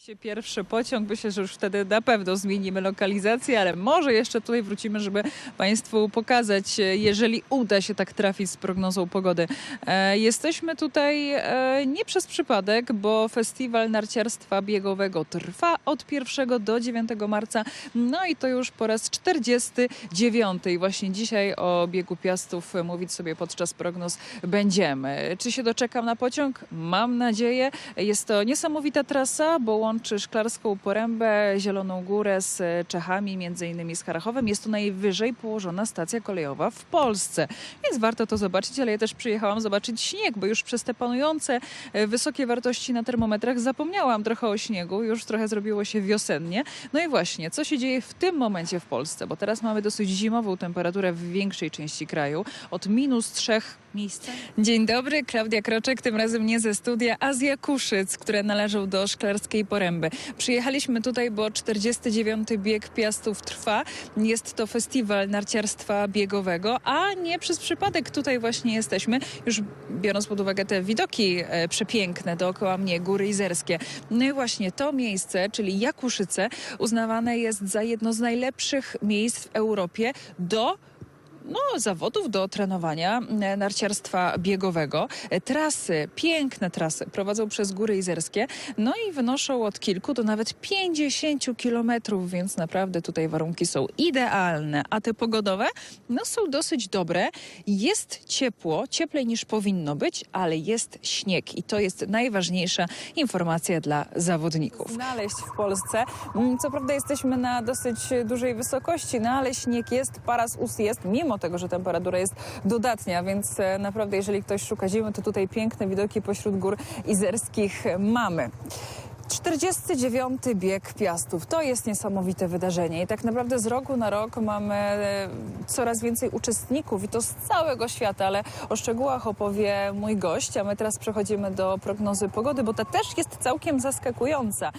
się pierwszy pociąg. Myślę, że już wtedy na pewno zmienimy lokalizację, ale może jeszcze tutaj wrócimy, żeby Państwu pokazać, e, jeżeli uda się tak trafić z prognozą pogody. E, Jesteśmy tutaj e, nie przez przypadek, bo festiwal narciarstwa biegowego trwa od 1 do 9 marca. No i to już po raz 49. I Właśnie dzisiaj o biegu Piastów mówić sobie podczas prognoz będziemy. Czy się doczekam na pociąg? Mam nadzieję. Jest to niesamowita trasa, bo łączy Szklarską Porębę, Zieloną Górę z Czechami, między innymi z Harachowem. Jest to najwyżej położona stacja kolejowa w Polsce, więc warto to zobaczyć, ale ja też przyjechałam zobaczyć śnieg, bo już przez te panujące e, wysokie wartości na termometrach zapomniałam trochę o śniegu, już trochę zrobiło się wiosennie. No i właśnie, co się dzieje w tym momencie w Polsce, bo teraz mamy dosyć zimową temperaturę w większej części kraju, od minus trzech miejsc. Dzień dobry, Klaudia Kroczek, tym razem nie ze studia, a z Jakuszyc, które należą do Szklarskiej Poręby. Przyjechaliśmy tutaj, bo 49. bieg Piastów trwa. Jest to festiwal narciarstwa biegowego, a nie przez przypadek tutaj właśnie jesteśmy, już biorąc pod uwagę te widoki e, przepiękne dookoła mnie, góry izerskie. No i właśnie to miejsce, czyli Jakuszyce, uznawane jest za jedno z najlepszych miejsc w Europie do no, zawodów do trenowania e, narciarstwa biegowego. E, Trasy, piękne trasy prowadzą przez Góry Izerskie, no i wynoszą od kilku do nawet 50 kilometrów, więc naprawdę tutaj warunki są idealne, a te pogodowe no, są dosyć dobre. Jest ciepło, cieplej niż powinno być, ale jest śnieg i to jest najważniejsza informacja dla zawodników. Znaleźć w Polsce. Mm, Co prawda jesteśmy na dosyć dużej wysokości, no ale śnieg jest, paras us jest, mimo tego, że temperatura jest dodatnia, więc e, naprawdę jeżeli ktoś szuka zimy, to tutaj piękne widoki pośród gór izerskich mamy. 49. bieg Piastów. To jest niesamowite wydarzenie i tak naprawdę z roku na rok mamy e, coraz więcej uczestników i to z całego świata, ale o szczegółach opowie mój gość, a my teraz przechodzimy do prognozy pogody, bo ta też jest całkiem zaskakująca.